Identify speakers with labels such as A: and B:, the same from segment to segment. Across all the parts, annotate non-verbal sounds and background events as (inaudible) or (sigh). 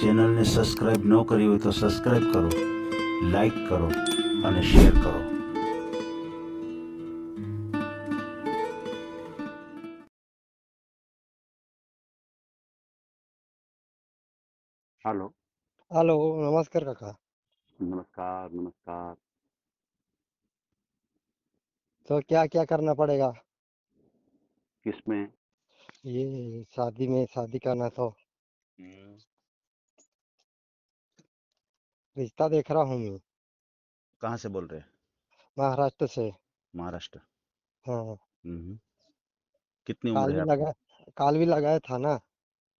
A: ચેનલને સબસ્ક્રાઇબ ન કરી હોય તો સબસ્ક્રાઇબ કરો લાઈક કરો અને શેર કરો
B: हेलो
C: हेलो नमस्कार काका
B: नमस्कार नमस्कार
C: तो क्या क्या करना पड़ेगा
B: किसमें
C: ये शादी में शादी करना तो रिश्ता देख रहा हूँ मैं।
B: कहाँ से बोल रहे हैं?
C: महाराष्ट्र से।
B: महाराष्ट्र।
C: हाँ।
B: हम्म कितनी
C: काल
B: उम्र
C: भी
B: है आपकी?
C: लगा काल भी लगाया था ना।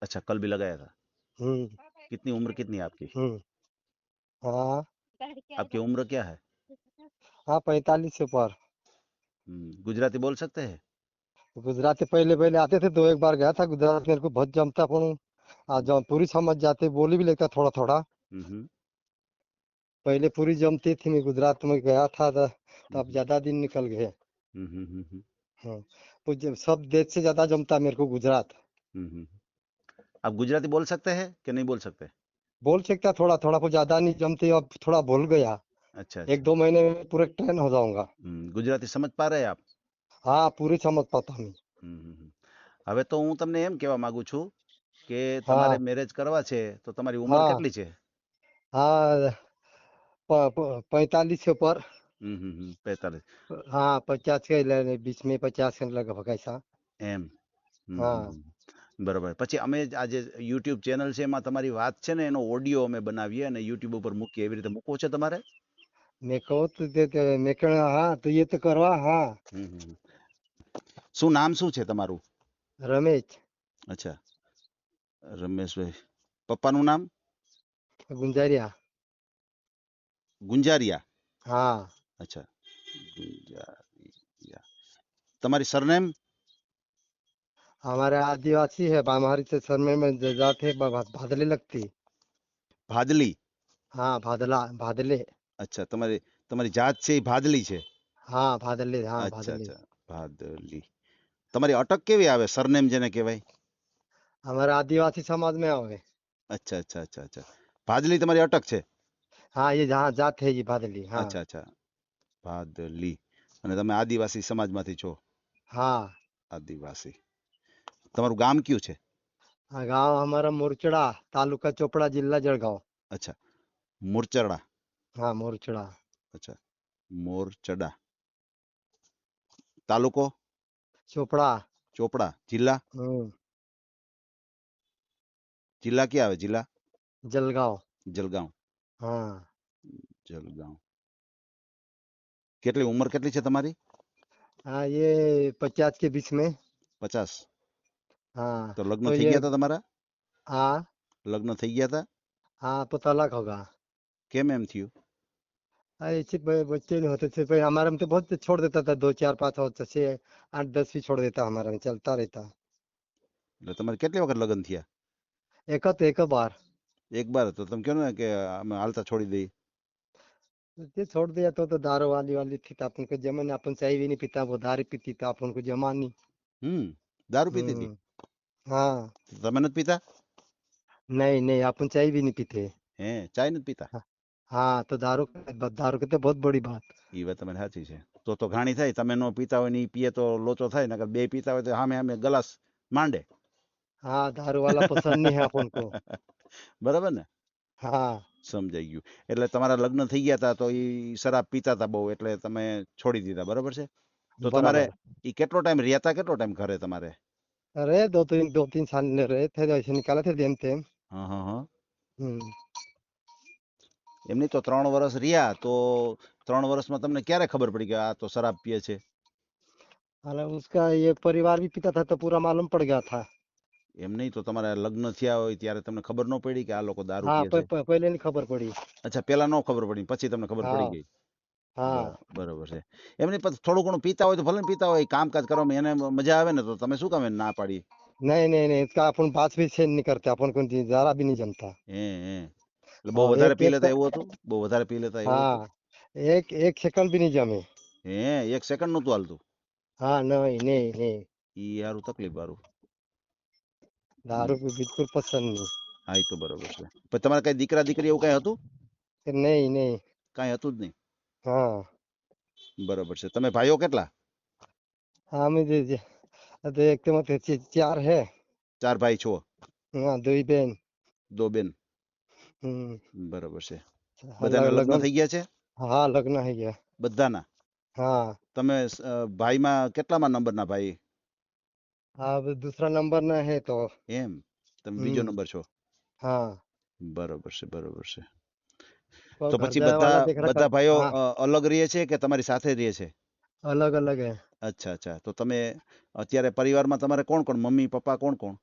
B: अच्छा कल भी लगाया था?
C: हम्म
B: कितनी उम्र कितनी है आपकी?
C: हम्म हाँ।
B: आपकी उम्र क्या है?
C: हाँ पैंतालीस से ऊपर
B: हम्म, गुजराती बोल सकते हैं?
C: गुजराती पहले पहले आते थे दो एक बार गया था गुजरात मेरे को बहुत जमता पण आज जब पूरी समझ जाते बोली भी लेता थोड़ा थोड़ा
B: हम्म,
C: पहले पूरी जमती थी मैं गुजरात में गया था तो तब
B: हम्म,
C: ज्यादा दिन निकल गए
B: हम्म, हम्म, हम्म, हम्म,
C: हाँ वो जब सब देश से ज्यादा जमता मेरे को गुजरात
B: हम्म, हम्म। आप गुजराती बोल सकते हैं कि नहीं बोल सकते
C: बोल सकता थोड़ा थोड़ा कुछ ज्यादा नहीं जमती अब थोड़ा भूल गया
B: अच्छा
C: एक
B: अच्छा
C: दो महीने में पूरे ट्रेन हो जाऊंगा
B: હમ, ગુજરાતી સમજ પા રહે આપ
C: હા પૂરી સમજ પાતા હું
B: હમ, હમ, હમ. હવે તો હું તમને એમ કહેવા માંગુ છું કે
C: હા
B: તમારે મેરેજ કરવા છે તો તમારી ઉંમર
C: હા
B: કેટલી છે
C: हाँ प- प- पैंतालीस से ऊपर
B: હમ હમ હમ પેતાલીસ
C: हाँ पचास के ले- बीच में पचास के लगभग ऐसा
B: એમ હમ,
C: हाँ
B: હમ, હમ. બરાબર પછી અમે આ જે યુટ્યુબ ચેનલ છે એમાં તમારી વાત છે ને એનો ઓડિયો અમે બનાવીએ અને યુટ્યુબ ઉપર મૂકીએ એવી રીતે મૂકવો છે તમારે
C: मैं कहो तो दे, दे, मैं कह हाँ तो ये तो करवा हाँ
B: હમ, હમ, હમ. શું નામ શું છે તમારું
C: रमेश
B: અચ્છા રમેશભાઈ પપ્પાનું નામ
C: गुंजारिया
B: ગુંજારિયા
C: हाँ
B: અચ્છા ગુંજારિયા તમારી સરનેમ
C: हमारे आदिवासी है हमारी तो सरमे में ज- जात है ब- ब- भादले लगती
B: ભાદલી
C: हाँ भादला भादले
B: અચ્છા તમારી તમારી જાત છે એ ભાદલી છે
C: हाँ भादले हाँ
B: અચ્છા
C: भादले
B: અચ્છા ભાદલી તમારી અટક કેવી આવે સરનેમ જેને કહેવાય
C: हमारे आदिवासी समाज में आवे
B: અચ્છા અચ્છા અચ્છા અચ્છા ભાદલી તમારી અટક છે
C: હા એ હા જાત થઈ જી હા.
B: અચ્છા અચ્છા. ભાદરલી અને તમે આદિવાસી સમાજમાંથી છો?
C: હા.
B: આદિવાસી. તમારું ગામ કયું છે?
C: હા ગામ અમારા મોરચડા તાલુકા ચોપડા જિલ્લા જળગાંવ.
B: અચ્છા. મોરચડા.
C: હા મોરચડા.
B: અચ્છા. મોરચડા. તાલુકો?
C: ચોપડા.
B: ચોપડા. જિલ્લા? જિલ્લા ક્યાં આવે? જિલ્લા?
C: જલગાવ.
B: જલગાંવ.
C: हाँ
B: જલગાંવ કેટલી ઉંમર કેટલી છે તમારી
C: हाँ ये पचास के बीच में
B: પચાસ
C: हाँ
B: તો લગ્ન
C: तो
B: થઈ
C: ये
B: ગયા હતા તમારા
C: हाँ
B: લગ્ન થઈ ગયા હતા
C: हाँ तो तलाक होगा
B: કેમ એમ થયું
C: हाँ, ऐसे ब- बच्चे नहीं होते थे पर हमारे में तो बहुत छोड़ देता था दो चार पाँच होते से आठ दस भी छोड़ देता हमारे में चलता रहता
B: એટલે તમારે કેટલી વખત લગ્ન થયા
C: एक तो एक बार
B: એક બાર તો તમે કહો ને કે અમે હાલતા છોડી દઈએ
C: ये छोड़ दिया तो तो दारू वाली वाली थी तो अपन को जमा नहीं अपन चाय भी नहीं पीता वो दारू पीती तो अपन को जमा नहीं
B: હમ દારૂ પીતી હતી
C: हम्म हाँ
B: તો તમે નથી પીતા
C: नहीं नहीं अपन चाय भी नहीं पीते
B: હે ચાય નથી પીતા
C: हाँ हाँ, तो दारू दारू की तो बहुत बड़ी बात
B: એ વાત તમારી સાચી છે તો તો ઘાણી થાય તમે નો પીતા હોય ને ઈ પીએ તો લોચો થાય નકર બે પીતા હોય તો સામે સામે ગલાસ માંડે
C: हाँ दारू वाला पसंद नहीं है अपन को (laughs)
B: બરાબર ને?
C: હા.
B: સમજાઈ ગયું. એટલે તમારા લગ્ન થઈ ગયા હતા તો એ શરાબ પીતા હતા બહુ એટલે તમે છોડી દીધા બરાબર છે? તો તમારે એ કેટલો ટાઈમ રહેતા કેટલો ટાઈમ ઘરે તમારે?
C: અરે દો તીન દો તીન સાલ રહે થઈ જાય છે નિકાલે છે જેમ તેમ
B: હા હા હા. એમની તો ત્રણ વર્ષ રહ્યા તો ત્રણ વર્ષમાં તમને ક્યારે ખબર પડી કે આ તો શરાબ પીએ છે?
C: અરે ઉસકા યે પરિવાર ભી પીતા થા તો પૂરા માલમ પડ ગયા થા
B: એમ નહીં તો તમારા લગ્ન થયા હોય ત્યારે તમને ખબર ન પડી કે આ લોકો દારૂ
C: हाँ
B: પીએ
C: प,
B: છે
C: प, पहले नहीं खबर पड़ी
B: અચ્છા પેલા ન ખબર પડી પછી તમને ખબર પડી
C: हाँ
B: ગઈ
C: हाँ
B: બર- બરોબર છે એમની પછી થોડું ઘણું પીતા હોય તો ભલે ને પીતા હોય કામકાજ કરવામાં એને મજા આવે ને તો તમે શું કામ એને ના પાડી
C: नहीं नहीं नहीं इसका अपन बात भी सेंड नहीं करते अपन को जी- जरा भी नहीं जमता
B: હે હે એટલે બહુ
C: हाँ
B: વધારે
C: एक
B: પી
C: एक
B: લેતા એવું હતું બહુ વધારે પી લેતા એવું હતું
C: हाँ एक एक सेकंड भी नहीं जमे
B: હે એક સેકન્ડ નતું હાલતું
C: हाँ नहीं नहीं नहीं
B: ઈ હારું તકલીફ વાળું
C: દારૂ બિલકુલ પસંદ નહીં.
B: હા એ તો બરોબર છે. પણ તમારા કઈ દીકરા દીકરી એવું કઈ હતું?
C: નહીં નહીં.
B: કઈ હતું જ નહીં?
C: હા.
B: બરોબર છે. તમે ભાઈઓ કેટલા?
C: હા અમે જે તો એક તો મત ચાર હે.
B: ચાર ભાઈ છો?
C: હા દોઈ બેન.
B: દો બેન.
C: હમ.
B: બરોબર છે. બધાના લગ્ન થઈ ગયા છે?
C: હા લગ્ન થઈ ગયા.
B: બધાના?
C: હા.
B: તમે ભાઈમાં કેટલામાં નંબરના ભાઈ?
C: હા દૂસરા નંબર ના હે તો
B: એમ તમે બીજો નંબર છો
C: હા
B: બરોબર છે બરોબર છે તો પછી બધા બધા ભાઈઓ અલગ રહે છે કે તમારી સાથે રહે છે
C: અલગ અલગ હે
B: અચ્છા અચ્છા તો તમે અત્યારે પરિવારમાં તમારે કોણ કોણ મમ્મી પપ્પા કોણ કોણ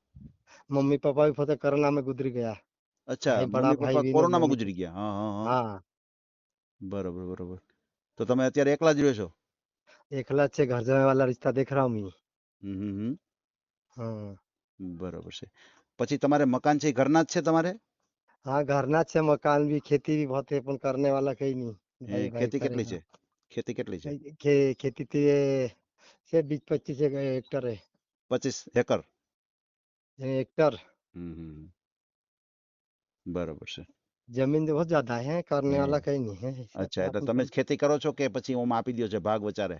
C: મમ્મી પપ્પા ફક્ત પોતે કોરોનામાં ગુજરી ગયા
B: અચ્છા મમ્મી પપ્પા કોરોનામાં ગુજરી ગયા હા હા હા બરોબર બરોબર તો તમે અત્યારે એકલા જ રહ્યો છો
C: એકલા જ છે ઘર જમે વાળા રિશ્તા દેખ રહા
B: હમ હમ બરોબર છે પછી તમારે મકાન છે ઘરના જ છે તમારે
C: હા ઘરના જ છે મકાન બી ખેતી બી હોતે પણ કરને
B: વાલા
C: કઈ નહીં
B: ખેતી કેટલી છે ખેતી કેટલી છે
C: ખેતી તે છે બીસ
B: પચીસ
C: હેક્ટર
B: પચીસ હેક્ટર હેક્ટર બરોબર છે
C: જમીન બહુ જ્યાદા હે
B: કરને
C: વાલા કઈ નહીં હે
B: અચ્છા એટલે તમે જ ખેતી કરો છો કે પછી ઓમ આપી દો છે ભાગ વચારે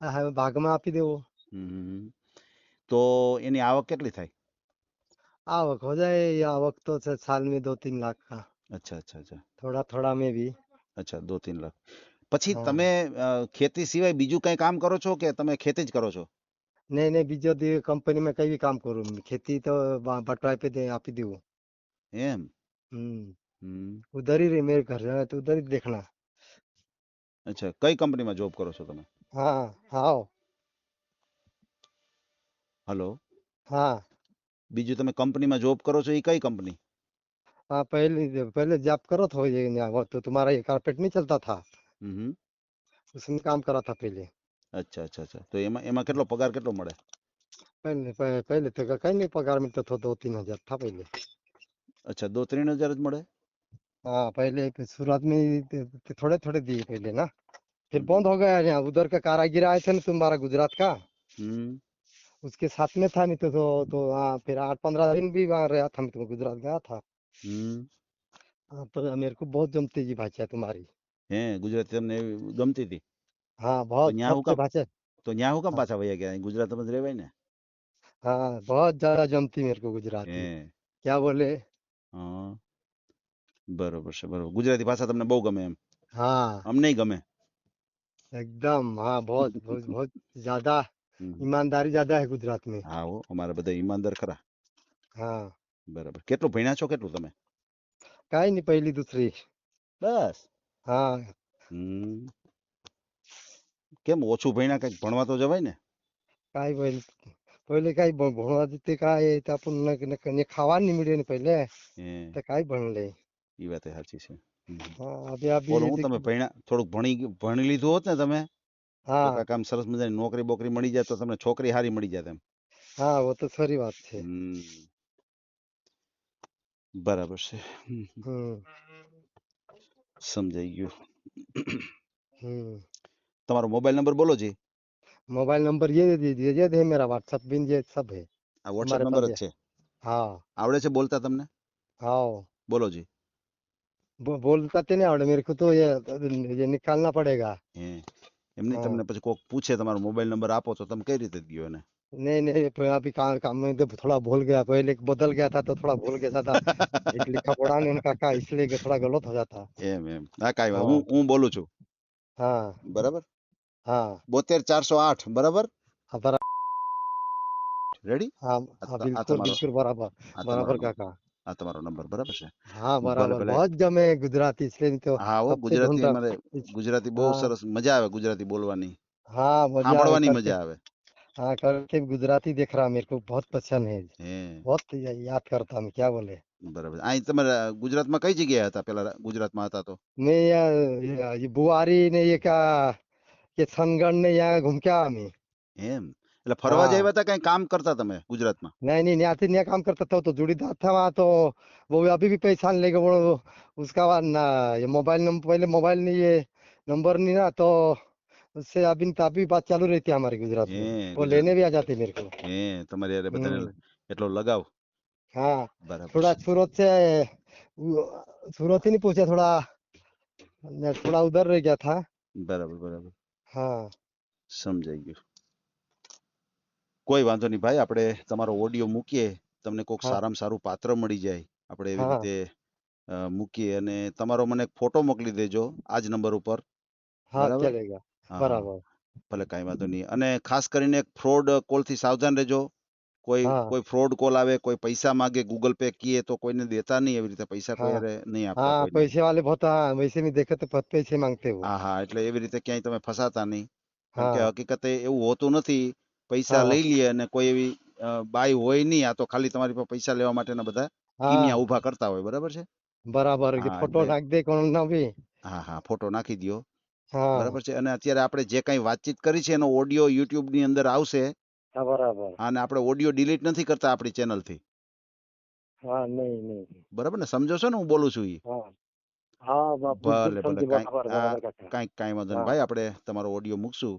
C: હા ભાગમાં આપી દેવો
B: હમ તો એની આવક કેટલી થાય
C: आवक हो जाए ये आवक तो से साल में दो तीन लाख का
B: અચ્છા અચ્છા અચ્છા
C: थोड़ा थोड़ा में भी
B: અચ્છા દો તીન લાખ પછી
C: हाँ
B: તમે અ, ખેતી સિવાય બીજું કઈ કામ કરો છો કે તમે ખેતી જ કરો છો
C: नहीं नहीं बीजो दी कंपनी में कहीं भी काम करूँ मैं। खेती तो बा- बटवाए पे दे आपी देवो
B: એમ
C: हम्म
B: હમ
C: उधर ही रहे मेरे घर जाना तो उधर ही देखना
B: અચ્છા કઈ કંપનીમાં જોબ કરો છો તમે
C: हाँ हाँ
B: હલો
C: हाँ
B: બીજું તમે કંપનીમાં જોબ કરો છો એ કઈ કંપની
C: हाँ पहले पहले जॉब करो था ये यहाँ वो तो तुम्हारा ये कारपेट नहीं चलता था
B: હમ હમ.
C: उसमें काम करा था पहले
B: અચ્છા અચ્છા અચ્છા તો એમાં એમાં કેટલો પગાર કેટલો મળે
C: पहले पहले, पहले तो कहीं नहीं पगार मिलता था दो तीन हजार था पहले
B: અચ્છા दो ત્રણ હજાર જ મળે
C: हाँ पहले फिर शुरुआत में ही थे- थे- थोड़े थोड़े दिए पहले ना फिर
B: हम्म।
C: बंद हो गया यहाँ उधर का कारागिर आए थे ना तुम्हारा गुजरात का
B: હમ
C: उसके साथ में था नहीं तो तो, तो हाँ फिर आठ पंद्रह दिन भी वहाँ रहा था मैं तो गुजरात गया था
B: હમ
C: हाँ तो मेरे को बहुत जमती जी भाषा तुम्हारी
B: હે ગુજરાતી તમને એવી ગમતી હતી
C: हाँ बहुत
B: यहाँ
C: सबसे
B: हुकम
C: भाषा
B: તો ન્યા હું કામ
C: हाँ
B: પાછા વયા ગયા ગુજરાતમાં જ રહેવાય ને
C: हाँ बहुत ज्यादा जमती मेरे को गुजराती
B: હે
C: क्या बोले
B: હા બરોબર છે બરોબર ગુજરાતી ભાષા તમને બહુ ગમે એમ
C: हाँ
B: અમને ગમે
C: एकदम हाँ बहुत बहुत बहुत ज्यादा
B: હમ.
C: ઈમાનદારી ज्यादा है गुजरात में
B: હા હો અમારા બધા ઈમાનદાર ખરા.
C: हाँ
B: બરાબર. કેટલું ભણ્યા છો કેટલું તમે?
C: કાઈ नहीं पहली दूसरी
B: બસ.
C: हाँ
B: કેમ ઓછું ભણ્યા કઈ ભણવા તો જવાય ને?
C: કાઈ पहली पहले काई ભણવા भणवा देते काय ते आपण न न- न- खावा नहीं
B: मिले
C: ना पहले એ
B: ઈ વાત એ છે. હમ.
C: हाँ अभी अभी
B: બોલો તમે
C: देखो
B: ભણ્યા થોડુંક ભણી ગયું- ભણી લીધું હોત ને તમે? તો
C: हाँ
B: કાંઈક આમ સરસ મજાની નોકરી બોકરી મળી જાય તો તમને છોકરી હારી મળી જાય એમ
C: हाँ वो तो सारी बात है
B: હમ બરાબર છે હમ, હમ.
C: हम्म
B: સમજાઈ ગયું
C: हम्म
B: તમારો મોબાઈલ નંબર બોલો જી
C: मोबाइल नंबर ये दे दीजिए ये है मेरा व्हाट्सएप भी ये सब है
B: આ વોટ્સએપ
C: हमारे
B: નંબર
C: पास
B: જ
C: है
B: છે
C: हाँ
B: આવડે છે બોલતા તમને
C: हाँ
B: બોલો જી
C: बो, बोलता तो नहीं आवड़े मेरे को तो ये ये निकालना पड़ेगा
B: હે એમની
C: हाँ
B: તમને પછી કોક પૂછે તમારો મોબાઈલ નંબર આપો તો તમે કઈ રીતે દયો એને
C: नहीं नहीं प- अभी काम काम में तो थोड़ा भूल गया पहले बदल गया था तो थोड़ा भूल गया था एक लिखा पढ़ा नहीं उनका का इसलिए कि थोड़ा गलत हो जाता
B: એમ એમ હા કાંઈ વાત
C: हाँ
B: હું હું બોલું છું
C: हाँ
B: બરાબર
C: हाँ
B: બોતેર ચારસો આઠ બરાબર
C: हाँ बरा-
B: રેડી
C: हाँ
B: આ
C: हाँ
B: ત- આ
C: बिल्कुल
B: તમારો
C: बिल्कुल बराबर
B: આ તમારો
C: बराबर
B: નંબર
C: काका
B: આ તમારો નંબર બરાબર છે
C: हाँ
B: ભલે
C: बराबर
B: ભલે
C: बहुत जमे गुजराती इसलिए नहीं तो
B: હા હો
C: कब से
B: ગુજરાતી
C: ढूंढ रहा
B: અમારે
C: इस-
B: ગુજરાતી બહુ
C: हाँ
B: સરસ મજા આવે ગુજરાતી બોલવાની
C: हाँ मजा आए
B: સાંભળવાની
C: करके
B: મજા આવે
C: हाँ करके गुजराती देख रहा मेरे को बहुत पसंद है
B: હે
C: बहुत या- याद करता मैं क्या बोले
B: બરાબર અહીં તમારે ગુજરાતમાં કઈ જગ્યાએ હતા પેલા ગુજરાતમાં હતા તો
C: मैं यहाँ ये ये बुआरी ने ये क्या ये सनगढ़ ने यहाँ घूम के आया मैं
B: એમ એટલે ફરવા જ
C: हाँ
B: આવ્યા હતા કઈ કામ करता તમે ગુજરાતમાં
C: नहीं नहीं यहाँ से यहाँ काम करता था तो जुड़ीदार था वहाँ तो वो अभी भी पहचान लेगा वो उसका बाद ना ये मोबाइल नंबर पहले मोबाइल नहीं ये नंबर नहीं ना तो उससे अभी तो अभी बात चालू रहती है हमारे गुजरात
B: હે
C: में वो
B: ગુજરાત
C: लेने भी आ जाते मेरे को
B: હે તમારે યારે બધાને
C: हम्म
B: એટલો લગાવ
C: हाँ
B: બરાબર
C: थोड़ा
B: છે.
C: सूरत से वो, सूरत ही नहीं पूछे थोड़ा मैं थोड़ा उधर रह गया था
B: બરાબર બરાબર
C: हाँ
B: સમજાઈ ગયું કોઈ વાંધો નહીં ભાઈ આપણે તમારો ઓડિયો મૂકીએ તમને કોઈક
C: હા.
B: સારામાં સારું પાત્ર મળી જાય આપણે એવી
C: હા.
B: રીતે અ, મૂકીએ અને તમારો મને એક ફોટો મોકલી દેજો આ જ નંબર ઉપર
C: हाँ
B: બરાબર?
C: चलेगा
B: હા, હા.
C: बराबर
B: ભલે કાંઈ વાંધો નહીં અને ખાસ કરીને એક ફ્રોડ કોલ થી સાવધાન રહેજો કોઈ
C: હા.
B: કોઈ ફ્રોડ કોલ આવે કોઈ પૈસા માંગે ગૂગલ પે કીએ તો કોઈને દેતા નહીં એવી રીતે પૈસા કોઈ
C: હા.
B: હારે નહીં આપતા
C: हाँ
B: કોઈને
C: पैसे वाले बहुत हाँ वैसे में देखे तो बहुत पैसे मांगते वो
B: હા હા એટલે એવી રીતે ક્યાંય તમે ફસાતા નહીં કેમ કે
C: हाँ
B: હકીકતે એવું હોતું નથી પૈસા લઈ લે અને કોઈ એવી બાય હોય નહીં આ તો ખાલી તમારી પાસે પૈસા લેવા માટેના બધા કિમિયા ઊભા કરતા હોય બરાબર છે?
C: બરાબર
B: ફોટો
C: નાખી દે કોણ ના ભી
B: હા હા ફોટો નાખી દયો. બરાબર છે. અને અત્યારે આપણે જે કઈ વાતચીત કરી છે એનો ઓડિયો યુટ્યુબની અંદર આવશે
C: બરાબર.
B: અને આપણે ઓડિયો ડિલીટ નથી કરતા આપણી ચેનલથી
C: હા નહીં નહીં.
B: બરાબર ને? સમજો છો ને હું બોલું છું ઈ?
C: હા.
B: ભલે ભલે. કાંઈક કઈ વાંધો નહીં. ભાઈ આપણે તમારો ઓડિયો મૂકશું.